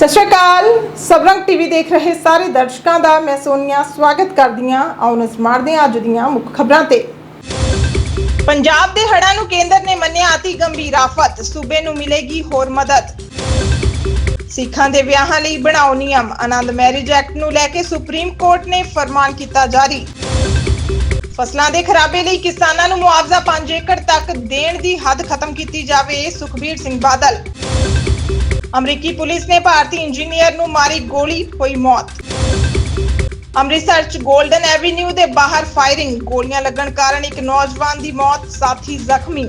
ਸਤਿ ਸ਼੍ਰੀ ਅਕਾਲ। ਸਬਰੰਗ ਟੀਵੀ ਦੇਖ ਰਹੇ ਸਾਰੇ ਦਰਸ਼ਕਾਂ ਦਾ ਮੈਂ ਸੋਨੀਆ ਸਵਾਗਤ ਕਰਦੀ ਹਾਂ ਆਓ ਨਜ਼ਰ ਮਾਰਦੇ ਹਾਂ ਅੱਜ ਦੀਆਂ ਮੁੱਖ ਖਬਰਾਂ ਤੇ। ਪੰਜਾਬ ਦੇ ਹੜ੍ਹਾਂ ਨੂੰ ਕੇਂਦਰ ਨੇ ਮੰਨਿਆ ਅਤੀ ਗੰਭੀਰ ਆਫਤ, ਸੂਬੇ ਨੂੰ ਮਿਲੇਗੀ ਹੋਰ ਮਦਦ। ਸਿੱਖਾਂ ਦੇ ਵਿਆਹਾਂ ਲਈ ਬਣਾਓ ਨਿਯਮ, ਆਨੰਦ ਮੈਰਿਜ ਐਕਟ ਨੂੰ ਲੈ ਕੇ ਸੁਪਰੀਮ ਕੋਰਟ ਨੇ ਫਰਮਾਨ ਕੀਤਾ ਜਾਰੀ। ਫਸਲਾਂ ਦੇ ਖਰਾਬੇ ਲਈ ਕਿਸਾਨਾਂ ਨੂੰ ਮੁਆਵਜ਼ਾ 5 ਏਕੜ ਤੱਕ ਦੇਣ ਦੀ ਹੱਦ ਖਤਮ ਕੀਤੀ ਜਾਵੇ ਸੁਖਬੀਰ ਸਿੰਘ ਬਾਦਲ। ਅਮਰੀਕੀ ਪੁਲਿਸ ਨੇ ਭਾਰਤੀ ਇੰਜੀਨੀਅਰ ਨੂੰ ਮਾਰੀ ਗੋਲੀ, ਹੋਈ ਮੌਤ। ਅੰਮ੍ਰਿਤਸਰ ਚ 골ਡਨ ਐਵੀਨਿਊ ਦੇ ਬਾਹਰ ਫਾਇਰਿੰਗ, ਗੋਲੀਆਂ ਲੱਗਣ ਕਾਰਨ ਇੱਕ ਨੌਜਵਾਨ ਦੀ ਮੌਤ, ਸਾਥੀ ਜ਼ਖਮੀ।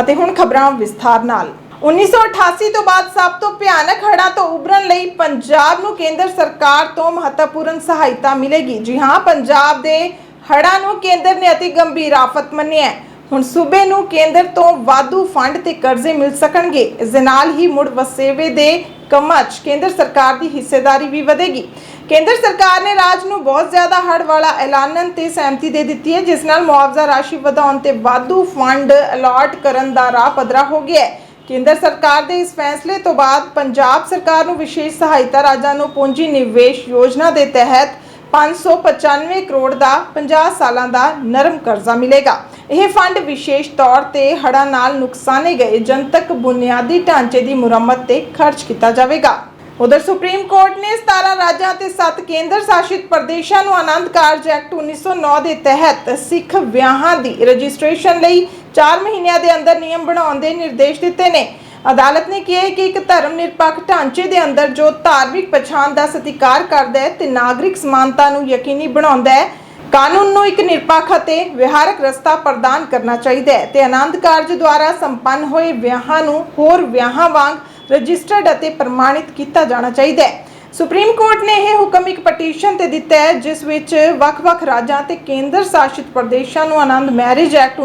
ਅਤੇ ਹੁਣ ਖਬਰਾਂ ਵਿਸਥਾਰ ਨਾਲ। 1988 ਤੋਂ ਬਾਅਦ ਸਭ ਤੋਂ ਭਿਆਨਕ ਹੜ੍ਹਾਂ ਤੋਂ ਉਭਰਨ ਲਈ ਪੰਜਾਬ ਨੂੰ ਕੇਂਦਰ ਸਰਕਾਰ ਤੋਂ ਮਹੱਤਵਪੂਰਨ ਸਹਾਇਤਾ ਮਿਲੇਗੀ। ਜੀ ਹਾਂ, ਪੰਜਾਬ ਦੇ ਹੜ੍ਹਾਂ ਨੂੰ ਕੇਂਦਰ ਨੇ ਅਤੀ ਗੰਭੀਰ ਆਫਤ ਮੰਨਿਆ ਹੈ। ਹੁਣ ਸੂਬੇ ਨੂੰ ਕੇਂਦਰ ਤੋਂ ਵਾਧੂ ਫੰਡ ਤੇ ਕਰਜ਼ੇ ਮਿਲ ਸਕਣਗੇ। ਇਸ ਦੇ ਨਾਲ ਹੀ ਮੁੜ ਵਸੇਵੇ ਦੇ ਕੰਮਾਂ 'ਚ ਕੇਂਦਰ ਸਰਕਾਰ ਦੀ ਹਿੱਸੇਦਾਰੀ ਵੀ ਵਧੇਗੀ। ਕੇਂਦਰ ਸਰਕਾਰ ਨੇ ਰਾਜ ਨੂੰ ਬਹੁਤ ਜ਼ਿਆਦਾ ਹੜ੍ਹ ਵਾਲਾ ਐਲਾਨਣ ਤੇ ਸਹਿਮਤੀ ਦੇ ਦਿੱਤੀ ਹੈ, ਜਿਸ ਨਾਲ ਮੁਆਵਜ਼ਾ ਰਾਸ਼ੀ ਵਧਾਉਣ ਤੇ ਵਾਧੂ ਫੰਡ ਅਲਾਟ ਕਰਨ ਦਾ ਰਾਹ ਪੱਧਰਾ ਹੋ ਗਿਆ ਹੈ। ਕੇਂਦਰ ਸਰਕਾਰ ਦੇ ਇਸ ਫੈਸਲੇ ਤੋਂ ਬਾਅਦ ਪੰਜਾਬ ਸਰਕਾਰ ਨੂੰ ਵਿਸ਼ੇਸ਼ ਸਹਾਇਤਾ ਰਾਜਾਂ ਨੂੰ ਪੂੰਜੀ ਨਿਵੇਸ਼ ਯੋਜਨਾ ਦੇ ਤਹਿਤ 595 ਕਰੋੜ ਦਾ 50 ਸਾਲਾਂ ਦਾ ਨਰਮ ਕਰਜ਼ਾ ਮਿਲੇਗਾ। ਇਹ ਫੰਡ ਵਿਸ਼ੇਸ਼ ਤੌਰ ਤੇ ਹੜ੍ਹਾਂ ਨਾਲ ਨੁਕਸਾਨੇ ਗਏ ਜਨਤਕ ਬੁਨਿਆਦੀ ਢਾਂਚੇ ਦੀ ਮੁਰੰਮਤ ਤੇ ਖਰਚ ਕੀਤਾ ਜਾਵੇਗਾ। ਉਧਰ ਸੁਪਰੀਮ ਕੋਰਟ ਨੇ 17 ਰਾਜਾਂ ਤੇ 7 ਕੇਂਦਰ ਸ਼ਾਸਿਤ ਪ੍ਰਦੇਸ਼ਾਂ ਨੂੰ ਆਨੰਦ ਕਾਰਜ ਐਕਟ 1909 ਦੇ ਤਹਿਤ ਸਿੱਖ ਵਿਆਹਾਂ ਦੀ ਰਜਿਸਟ੍ਰੇਸ਼ਨ ਲਈ 4 ਮਹੀਨਿਆਂ ਦੇ ਅੰਦਰ ਨਿਯਮ ਬਣਾਉਣ ਦੇ ਨਿਰਦੇਸ਼ ਦਿੱਤੇ ਨੇ। ਅਦਾਲਤ ਨੇ ਕਿਹਾ ਕਿ ਇੱਕ ਧਰਮ ਨਿਰਪੱਖ ਢਾਂਚੇ ਦੇ ਅੰਦਰ ਜੋ ਧਾਰਮਿਕ ਪਛਾਣ ਦਾ ਸਤਿਕਾਰ ਕਰਦਾ ਹੈ ਤੇ ਨਾਗਰਿਕ ਸਮਾਨਤਾ ਨੂੰ ਯਕੀਨੀ ਬਣਾਉਂਦਾ ਹੈ, ਕਾਨੂੰਨ ਨੂੰ ਇੱਕ ਨਿਰਪੱਖ ਅਤੇ ਵਿਹਾਰਕ ਰਸਤਾ ਪ੍ਰਦਾਨ ਕਰਨਾ ਚਾਹੀਦਾ ਹੈ ਤੇ ਆਨੰਦ ਕਾਰਜ ਦੁਆਰਾ ਸੰਪੰਨ ਹੋਏ ਵਿਆਹਾਂ ਨੂੰ ਹੋਰ ਵਿਆਹਾਂ ਵਾਂਗ ਰਜਿਸਟਰਡ ਅਤੇ ਪ੍ਰਮਾਣਿਤ ਕੀਤਾ ਜਾਣਾ ਚਾਹੀਦਾ ਹੈ। ਸੁਪਰੀਮ ਕੋਰਟ ਨੇ ਇਹ ਹੁਕਮ ਇੱਕ ਪਟੀਸ਼ਨ ਤੇ ਦਿੱਤਾ ਹੈ, ਜਿਸ ਵਿੱਚ ਵੱਖ-ਵੱਖ ਰਾਜਾਂ ਤੇ ਕੇਂਦਰ ਸ਼ਾਸਿਤ ਪ੍ਰਦੇਸ਼ਾਂ ਨੂੰ ਆਨੰਦ ਮੈਰਿਜ ਐਕਟ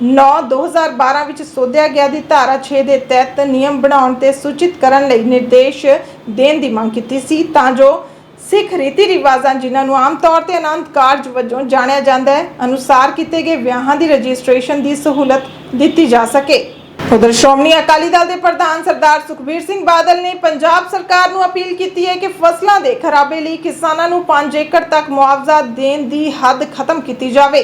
1909 2012 ਵਿੱਚ ਸੋਧਿਆ ਗਿਆ ਦੀ ਧਾਰਾ 6 ਦੇ ਤਹਿਤ ਨਿਯਮ ਬਣਾਉਣ ਤੇ ਸੂਚਿਤ ਕਰਨ ਲਈ ਨਿਰਦੇਸ਼ ਦੇਣ ਦੀ ਮੰਗ ਕੀਤੀ ਸੀ, ਤਾਂ ਜੋ ਸਿੱਖ ਰੀਤੀ ਰਿਵਾਜ਼ਾਂ ਜਿਨ੍ਹਾਂ ਨੂੰ ਆਮ ਤੌਰ ਤੇ ਆਨੰਦ ਕਾਰਜ ਵਜੋਂ ਜਾਣਿਆ ਜਾਂਦਾ ਹੈ, ਅਨੁਸਾਰ ਕੀਤੇ ਗਏ ਵਿਆਹਾਂ ਦੀ ਰਜਿਸਟ੍ਰੇਸ਼ਨ ਦੀ ਸਹੂਲਤ ਦਿੱਤੀ ਜਾ ਸਕੇ। ਉਧਰ ਸ਼੍ਰੋਮਣੀ ਅਕਾਲੀ ਦਲ ਦੇ ਪ੍ਰਧਾਨ ਸਰਦਾਰ ਸੁਖਬੀਰ ਸਿੰਘ ਬਾਦਲ ਨੇ ਪੰਜਾਬ ਸਰਕਾਰ ਨੂੰ ਅਪੀਲ ਕੀਤੀ ਹੈ ਕਿ ਫਸਲਾਂ ਦੇ ਖਰਾਬੇ ਲਈ ਕਿਸਾਨਾਂ ਨੂੰ 5 ਏਕੜ ਤੱਕ ਮੁਆਵਜ਼ਾ ਦੇਣ ਦੀ ਹੱਦ ਖਤਮ ਕੀਤੀ ਜਾਵੇ।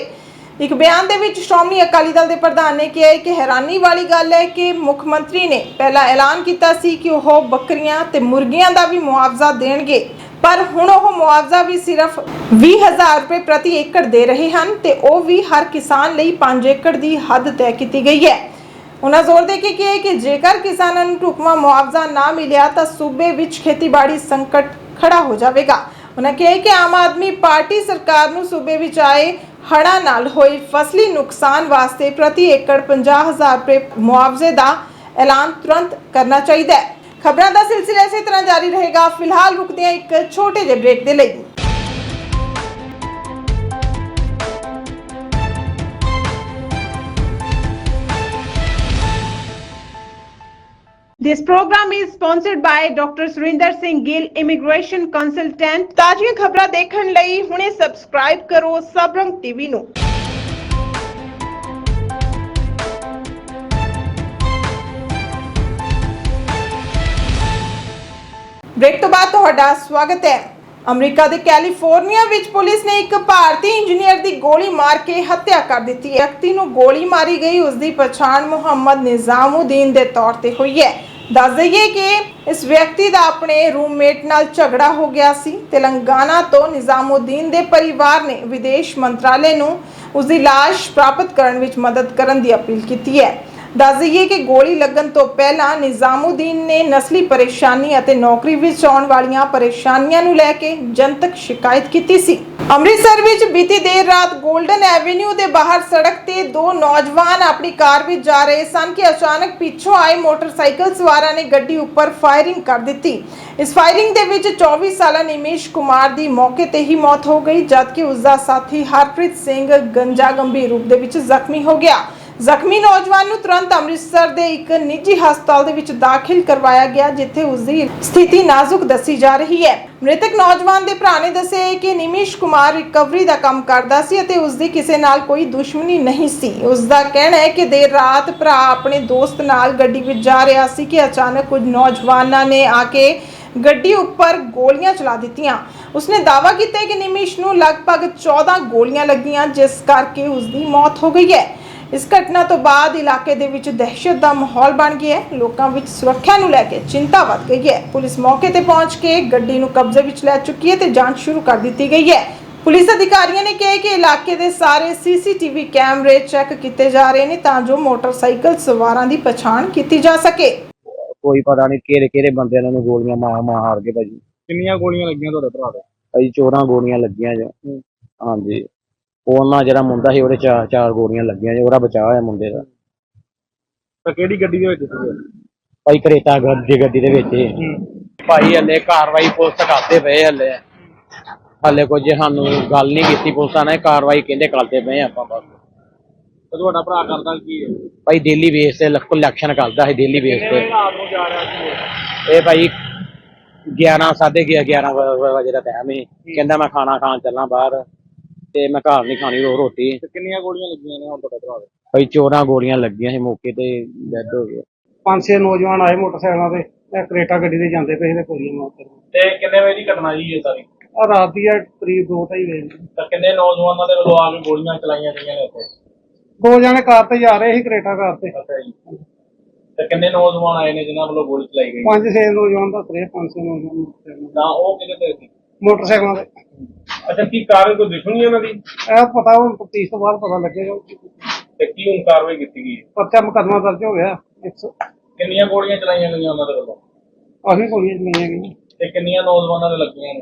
ਇੱਕ ਬਿਆਨ ਦੇ ਵਿੱਚ ਸ਼੍ਰੋਮਣੀ ਅਕਾਲੀ ਦਲ ਦੇ ਪ੍ਰਧਾਨ ਨੇ ਕਿਹਾ ਹੈ ਕਿ ਹੈਰਾਨੀ ਵਾਲੀ ਗੱਲ ਹੈ ਕਿ ਮੁੱਖ ਮੰਤਰੀ ਨੇ ਪਹਿਲਾਂ ਐਲਾਨ ਕੀਤਾ ਸੀ ਕਿ ਉਹ ਬੱਕਰੀਆਂ ਤੇ ਮੁਰਗੀਆਂ ਦਾ ਵੀ ਮੁਆਵਜ਼ਾ ਦੇਣਗੇ। ਪਰ ਹੁਣ ਉਹ ਮੁਆਵਜ਼ਾ ਵੀ ਸਿਰਫ 20000 ਰੁਪਏ ਪ੍ਰਤੀ ਏਕੜ ਦੇ ਰਹੇ ਹਨ ਤੇ ਉਹ ਵੀ ਹਰ ਕਿਸਾਨ ਲਈ 5 ਏਕੜ ਦੀ ਹੱਦ ਤੈਅ ਕੀਤੀ ਗਈ ਹੈ। ਉਹਨਾਂ ਜ਼ੋਰ ਦੇ ਕੇ ਕਿਹਾ ਕਿ ਜੇਕਰ ਕਿਸਾਨਾਂ ਨੂੰ ਢੁਕਵਾਂ ਮੁਆਵਜ਼ਾ ਨਾ ਮਿਲਿਆ ਤਾਂ ਸੂਬੇ ਵਿੱਚ ਖੇਤੀਬਾੜੀ ਸੰਕਟ ਖੜਾ ਹੋ ਜਾਵੇਗਾ। ਉਹਨਾਂ ਕਿਹਾ ਕਿ ਆਮ ਆਦਮੀ ਪਾਰਟੀ ਸਰਕਾਰ ਨੂੰ ਸੂਬੇ ਵਿੱਚ ਆਏ ਹੜ੍ਹਾਂ ਨਾਲ ਹੋਏ ਫਸਲੀ ਨੁਕਸਾਨ ਵਾਸਤੇ ਪ੍ਰਤੀ ਏਕੜ 50000 ਰੁਪਏ ਮੁਆਵਜ਼ੇ ਦਾ ਐਲਾਨ ਤੁਰੰਤ ਕਰਨਾ ਚਾਹੀਦਾ ਹੈ। ਖਬਰਾਂ ਦਾ ਸਿਲਸਿਲਾ ਇਸੇ ਤਰ੍ਹਾਂ ਜਾਰੀ ਰਹੇਗਾ। ਫਿਲਹਾਲ ਰੁਕਦੇ ਹਾਂ ਇੱਕ ਛੋਟੇ ਜਿਹੇ ਬ੍ਰੇਕ ਦੇ ਲਈ। This program is sponsored by Dr. Surinder Singh Gill, Immigration Consultant. ਤਾਜ਼ੀਆਂ ਖਬਰਾਂ ਦੇਖਣ ਲਈ ਹੁਣੇ ਸਬਸਕ੍ਰਾਈਬ ਕਰੋ ਸਬਰੰਗ ਟੀਵੀ ਨੂੰ। ਬ੍ਰੇਕ ਤੋਂ ਬਾਅਦ ਤੁਹਾਡਾ ਸਵਾਗਤ ਹੈ। ਅਮਰੀਕਾ ਦੇ ਕੈਲੀਫੋਰਨੀਆ ਵਿੱਚ ਪੁਲਿਸ ਨੇ ਇੱਕ ਭਾਰਤੀ ਇੰਜੀਨੀਅਰ ਦੀ ਗੋਲੀ ਮਾਰ ਕੇ ਹੱਤਿਆ ਕਰ ਦਿੱਤੀ ਵਿਅਕਤੀ ਨੂੰ ਗੋਲੀ ਮਾਰੀ ਗਈ ਉਸ ਦੀ ਪਛਾਣ ਮੁਹੰਮਦ ਨਿਜ਼ਾਮਉਦੀਨ ਦੇ ਤੌਰ ਤੇ ਹੋਈ ਹੈ। ਦੱਸ ਦਈਏ ਕਿ ਇਸ ਵਿਅਕਤੀ ਦਾ ਆਪਣੇ ਰੂਮਮੇਟ ਨਾਲ ਝਗੜਾ ਹੋ ਗਿਆ ਸੀ। ਤੇਲੰਗਾਨਾ ਤੋਂ ਨਿਜ਼ਾਮਉਦੀਨ ਦੇ ਪਰਿਵਾਰ ਨੇ ਵਿਦੇਸ਼ ਮੰਤਰਾਲੇ ਨੂੰ ਉਸ ਦੀ ਲਾਸ਼ ਪ੍ਰਾਪਤ ਕਰਨ ਵਿੱਚ ਮਦਦ ਕਰਨ ਦੀ ਅਪੀਲ ਕੀਤੀ ਹੈ। ਦੱਸ ਦਈਏ ਕਿ ਗੋਲੀ ਲੱਗਣ ਤੋਂ ਪਹਿਲਾਂ ਨਿਜ਼ਾਮਉਦੀਨ ਨੇ ਨਸਲੀ ਪਰੇਸ਼ਾਨੀ ਅਤੇ ਨੌਕਰੀ ਵਿੱਚ ਆਉਣ ਵਾਲੀਆਂ ਪਰੇਸ਼ਾਨੀਆਂ ਨੂੰ ਲੈ ਕੇ ਜਨਤਕ ਸ਼ਿਕਾਇਤ ਕੀਤੀ ਸੀ। ਅੰਮ੍ਰਿਤਸਰ ਵਿੱਚ ਬੀਤੀ ਦੇਰ ਰਾਤ 골ਡਨ ਐਵੀਨਿਊ ਦੇ ਬਾਹਰ ਸੜਕ ਤੇ ਦੋ ਨੌਜਵਾਨ ਆਪਣੀ ਕਾਰ ਵਿੱਚ ਜਾ ਰਹੇ ਸਨ ਕਿ ਅਚਾਨਕ ਪਿੱਛੋਂ ਆਏ ਮੋਟਰਸਾਈਕਲ ਸਵਾਰਾਂ ਨੇ ਗੱਡੀ ਉੱਪਰ ਫਾਇਰਿੰਗ ਕਰ ਦਿੱਤੀ। ਇਸ ਫਾਇਰਿੰਗ ਦੇ ਵਿੱਚ 24 ਸਾਲਾ ਨਿਮੇਸ਼ ਕੁਮਾਰ ਦੀ ਮੌਕੇ ਤੇ ਹੀ ਮੌਤ ਹੋ ਗਈ, ਜਦਕਿ ਉਸ ਦਾ ਸਾਥੀ ਹਰਪ੍ਰੀਤ ਸਿੰਘ ਗੰਜਾ ਗੰਭੀਰ ਰੂਪ ਦੇ ਵਿੱਚ ਜ਼ਖਮੀ ਹੋ ਗਿਆ। ਜ਼ਖਮੀ ਨੌਜਵਾਨ ਨੂੰ ਤੁਰੰਤ ਅੰਮ੍ਰਿਤਸਰ ਦੇ ਇੱਕ ਨਿੱਜੀ ਹਸਪਤਾਲ ਦੇ ਵਿੱਚ ਦਾਖਲ ਕਰਵਾਇਆ ਗਿਆ, ਜਿੱਥੇ ਉਸ ਦੀ ਸਥਿਤੀ ਨਾਜ਼ੁਕ ਦੱਸੀ ਜਾ ਰਹੀ ਹੈ। ਮ੍ਰਿਤਕ ਨੌਜਵਾਨ ਦੇ ਭਰਾ ਨੇ ਦੱਸਿਆ ਹੈ ਕਿ ਨਿਮਿਸ਼ ਕੁਮਾਰ ਰਿਕਵਰੀ ਦਾ ਕੰਮ ਕਰਦਾ ਸੀ ਅਤੇ ਉਸ ਦੀ ਕਿਸੇ ਨਾਲ ਕੋਈ ਦੁਸ਼ਮਣੀ ਨਹੀਂ ਸੀ। ਉਸ ਦਾ ਕਹਿਣਾ ਹੈ ਕਿ ਦੇਰ ਰਾਤ ਭਰਾ ਆਪਣੇ ਦੋਸਤ ਨਾਲ ਗੱਡੀ ਵਿੱਚ ਜਾ ਰਿਹਾ ਸੀ ਕਿ ਅਚਾਨਕ ਕੁਝ ਨੌਜਵਾਨਾਂ ਨੇ ਆ ਕੇ ਗੱਡੀ ਉੱਪਰ ਗੋਲੀਆਂ ਚਲਾ ਦਿੱਤੀਆਂ। ਉਸਨੇ ਦਾਅਵਾ ਕੀਤਾ ਕਿ ਨਿਮਿਸ਼ ਨੂੰ ਲਗਭਗ 14 ਗੋਲੀਆਂ ਲੱਗੀਆਂ, ਜਿਸ ਕਰਕੇ ਉਸ ਦੀ ਮੌਤ ਹੋ ਗਈ ਹੈ। ਇਸ ਘਟਨਾ ਤੋਂ ਬਾਅਦ ਇਲਾਕੇ ਦੇ ਵਿੱਚ ਦਹਿਸ਼ਤ ਦਾ ਮਾਹੌਲ ਬਣ ਗਿਆ ਹੈ। ਲੋਕਾਂ ਵਿੱਚ ਸੁਰੱਖਿਆ ਨੂੰ ਲੈ ਕੇ ਚਿੰਤਾ ਵੱਧ ਗਈ ਹੈ। ਪੁਲਿਸ ਮੌਕੇ ਤੇ ਪਹੁੰਚ ਕੇ ਗੱਡੀ ਨੂੰ ਕਬਜ਼ੇ ਵਿੱਚ ਲੈ ਚੁੱਕੀ ਹੈ ਤੇ ਜਾਂਚ ਸ਼ੁਰੂ ਕਰ ਦਿੱਤੀ ਗਈ ਹੈ। ਪੁਲਿਸ ਅਧਿਕਾਰੀਆਂ ਨੇ ਕਿਹਾ ਕਿ ਇਲਾਕੇ ਦੇ ਸਾਰੇ ਸੀਸੀਟੀਵੀ ਕੈਮਰੇ ਚੈੱਕ ਕੀਤੇ ਜਾ ਰਹੇ ਨੇ ਤਾਂ ਜੋ ਮੋਟਰਸਾਈਕਲ ਸਵਾਰਾਂ ਦੀ ਪਛਾਣ ਕੀਤੀ ਜਾ ਸਕੇ। ਕੋਈ ਪਤਾ ਨਹੀਂ ਕਿਹੜੇ ਕਿਹੜੇ ਬੰਦਿਆਂ ਨੇ ਉਹਨੂੰ ਗੋਲੀਆਂ ਮਾਰ ਮਾਰ ਕੇ ਭਾਜੀ। ਕਿੰਨੀਆਂ ਗੋਲੀਆਂ ਲੱਗੀਆਂ ਤੁਹਾਡੇ ਭਰਾ ਦੇ? ਭਾਜੀ ਚੋਰਾਂ ਗੋਲੀਆਂ ਲੱਗੀਆਂ ਜੋ। ਹਾਂਜੀ। ਉਹਨਾਂ ਜਿਹੜਾ ਮੁੰਡਾ ਸੀ ਉਹਦੇ ਚਾਰ ਚਾਰ ਗੋਲੀਆਂ ਲੱਗੀਆਂ ਜੋ ਉਹਦਾ ਬਚਾਅ ਹੋਇਆ ਮੁੰਡੇ ਦਾ। ਤਾਂ ਕਿਹੜੀ ਗੱਡੀ ਦੇ ਵਿੱਚ ਸੀਗੇ ਭਾਈ ਕਰੇਟਾ ਗੱਡੀ ਗੱਡੀ ਦੇ ਵਿੱਚ ਹੀ। ਭਾਈ ਹਲੇ ਕਾਰਵਾਈ ਪੁਲਿਸ ਕਰਦੇ ਪਏ ਹਲੇ। ਹਲੇ ਕੁਝ ਸਾਨੂੰ ਗੱਲ ਨਹੀਂ ਕੀਤੀ ਪੁਲਿਸਾਂ ਨੇ ਕਾਰਵਾਈ ਕਹਿੰਦੇ ਕਰਦੇ ਪਏ ਆਪਾਂ ਬਸ। ਤੇ ਤੁਹਾਡਾ ਭਰਾ ਕਰਦਾ ਕੀ ਹੈ ਭਾਈ ਦਿੱਲੀ ਬੇਸ ਤੇ ਲੱਖ ਇਲੈਕਸ਼ਨ ਕਰਦਾ ਸੀ ਦਿੱਲੀ ਬੇਸ ਤੇ। ਰਾਤ ਨੂੰ ਜਾ ਰਿਹਾ ਸੀ ਇਹ ਭਾਈ 11 ਸਾਢੇ 11 ਵਜੇ ਦਾ ਟਾਈਮ ਸੀ। ਕਹਿੰਦਾ ਮੈਂ ਖਾਣਾ ਖਾਣ ਚੱਲਾਂ ਬਾਹਰ। ਤੇ ਮੈਂ ਘਰ ਨਹੀਂ ਖਾਣੀ ਰੋ ਰੋਟੀ। ਤੇ ਕਿੰਨੀਆਂ ਗੋਲੀਆਂ ਲੱਗੀਆਂ ਨੇ ਹੁਣ ਤੁਹਾਡੇ ਭਰਾ ਦੇ? ਭਾਈ ਚੋਰਾਂ ਗੋਲੀਆਂ ਲੱਗੀਆਂ ਸੀ ਮੌਕੇ ਤੇ ਡੈਡ ਹੋ ਗਏ। ਪੰਜ ਛੇ ਨੌਜਵਾਨ ਆਏ ਮੋਟਰਸਾਈਕਲਾਂ ਤੇ ਇਹ ਕਰੇਟਾ ਗੱਡੀ ਤੇ ਜਾਂਦੇ ਪਏ ਸੀ ਤੇ ਗੋਲੀਆਂ ਮਾਰਦੇ ਤੇ ਕਿੰਨੇ ਵਜੇ ਦੀ ਘਟਨਾ ਜੀ ਇਹ ਸਾਰੀ? ਆ ਰਾਤ ਦੀ ਆ ਕਰੀਬ ਦੋ ਢਾਈ ਵਜੇ ਤਾਂ ਕਿੰਨੇ ਨੌਜਵਾਨਾਂ ਦੇ ਵੱਲੋਂ ਆ ਕੇ ਗੋਲੀਆਂ ਚਲਾਈਆਂ ਗਈਆਂ ਨੇ ਉੱਥੇ? ਦੋ ਜਣੇ ਕਾਰ ਤੇ ਜਾ ਰਹੇ ਸੀ ਕਰੇਟਾ ਕਾਰ ਤੇ। ਅੱਛਾ ਜੀ। ਤੇ ਕਿੰਨੇ ਨੌਜਵਾਨ ਆਏ ਨੇ ਜਿਨ੍ਹਾਂ ਵੱਲੋਂ ਗੋਲੀ ਚਲਾਈ ਗਈ? ਪੰਜ ਛੇ ਨੌਜਵਾਨ ਦੱਸ ਰਹੇ ਪੰਜ ਛੇ ਨੌਜਵਾਨ ਮੋਟਰਸਾਈਕਲਾਂ ਤਾਂ ਉਹ ਕਿਹਦੇ ਤੇ ਸੀ। ਮੋਟਰਸਾਈਕਲਾਂ ਤੇ। ਅੱਛਾ ਕੀ ਕਾਰਨ ਕੋਈ ਦੁਸ਼ਮਣੀ ਉਹਨਾਂ ਦੀ? ਇਹ ਪਤਾ ਹੁਣ ਤਫਤੀਸ਼ ਤੋਂ ਬਾਅਦ ਪਤਾ ਲੱਗੇਗਾ। ਤੇ ਕੀ ਹੁਣ ਕਾਰਵਾਈ ਕੀਤੀ ਗਈ ਪਰਚਾ ਮੁਕੱਦਮਾ ਦਰਜ ਹੋ ਗਿਆ 100 ਕਿੰਨੀਆਂ ਗੋਲੀਆਂ ਚਲਾਈਆਂ ਗਈਆਂ ਉਹਨਾਂ ਦੇ ਵੱਲੋਂ? ਆਹੀ ਗੋਲੀਆਂ ਚਲਾਈਆਂ ਗਈਆਂ। ਤੇ ਕਿੰਨੀਆਂ ਨੌਜਵਾਨਾਂ ਦੇ ਲੱਗੀਆਂ ਨੇ?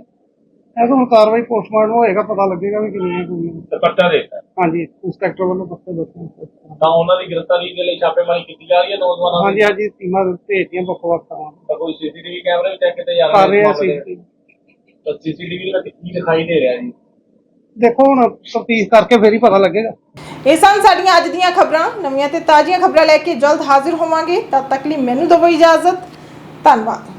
ਇਹ ਤਾਂ ਹੁਣ ਕਾਰਵਾਈ ਪੋਸਟਮਾਰਟਮ ਹੋਏਗਾ ਪਤਾ ਲੱਗੇਗਾ ਵੀ ਕਿੰਨੀਆਂ ਗੋਲੀਆਂ। ਤੇ ਪਰਚਾ ਦਿੱਤਾ। ਹਾਂਜੀ ਇੰਸਪੈਕਟਰ ਵੱਲੋਂ ਦੱਸੋ ਦੱਸੋ ਤਾਂ ਉਹਨਾਂ ਦੀ ਗ੍ਰਿਫਤਾਰੀ ਦੇ ਲਈ ਛਾਪੇਮਾਰੀ ਕੀਤੀ ਜਾ ਰਹੀ ਹੈ ਨੌਜਵਾਨਾਂ ਦੀ? ਹਾਂਜੀ ਹਾਂਜੀ ਟੀਮਾਂ ਭੇਜਤੀਆਂ ਵੱਖ ਵੱਖ ਤਾਂ ਕੋਈ ਸੀਸੀਟੀਵੀ ਕੈਮਰੇ ਵੀ ਚੈੱਕ ਕੀਤੇ ਜਾ ਕਰ ਰਹੇ ਰਹੇ ਨੇ ਸੀ ਤਾਂ ਸੀਸੀਟੀਵੀ ਵਿੱਚ ਕੀ ਦਿਖਾਈ ਦੇ ਰਿਹਾ ਜੀ? ਦੇਖੋ ਹੁਣ ਤਫਤੀਸ਼ ਕਰਕੇ ਫੇਰ ਹੀ ਪਤਾ ਲੱਗੇਗਾ। ਇਹ ਸਨ ਸਾਡੀਆਂ ਅੱਜ ਦੀਆਂ ਖਬਰਾਂ ਨਵੀਆਂ ਤੇ ਤਾਜ਼ੀਆਂ ਖਬਰਾਂ ਲੈ ਕੇ ਜਲਦ ਹਾਜ਼ਰ ਹੋਵਾਂਗੇ। ਤਦ ਤੱਕ ਲਈ ਮੈਨੂੰ ਦਿਓ ਇਜਾਜ਼ਤ। ਧੰਨਵਾਦ।